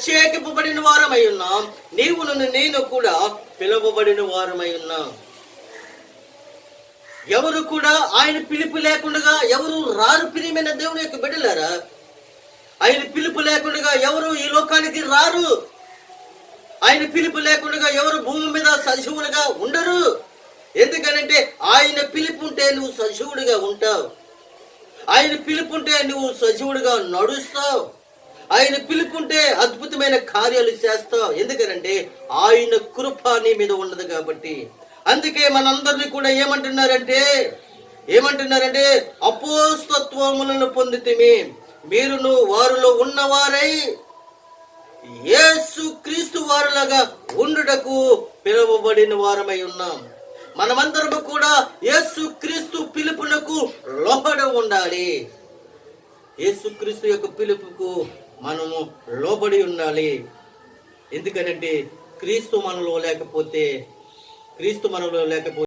అభిషేకింపబడిన వారమై ఉన్నాం. నీవు నన్ను నేను కూడా పిలువబడిన వారమై ఉన్నాం. ఎవరు కూడా ఆయన పిలుపు లేకుండా ఎవరు రారు ప్రియమైన దేవుని యొక్క బిడ్డలారా? ఆయన పిలుపు లేకుండా ఎవరు ఈ లోకానికి రారు? ఆయన పిలుపు లేకుండా ఎవరు భూమి మీద సజీవులుగా ఉండరు? ఎందుకనంటే ఆయన పిలుపు ఉంటే నువ్వు సజీవుడిగా ఉంటావు. ఆయన పిలుపుంటే నువ్వు సజీవుడిగా నడుస్తావు. ఆయన పిలుపుంటే అద్భుతమైన కార్యాలు చేస్తావు ఎందుకనంటే ఆయన కృప నీ మీద ఉండదు కాబట్టి. అందుకే మనందరినీ కూడా ఏమంటున్నారంటే ఏమంటున్నారంటే అపోస్తత్వములను పొందితిమి. మీరును వారిలో ఉన్నవారై యేసు క్రీస్తు వారులాగా ఉండుటకు పిలువబడిన వారమై ఉన్నాం. మనమందరము కూడా యేసు క్రీస్తు పిలుపునకు లోపడ ఉండాలి. యేసుక్రీస్తు యొక్క పిలుపుకు మనము లోబడి ఉండాలి. ఎందుకనంటే క్రీస్తు మనలో లేకపోతే క్రీస్తు మనలో లేకపోతే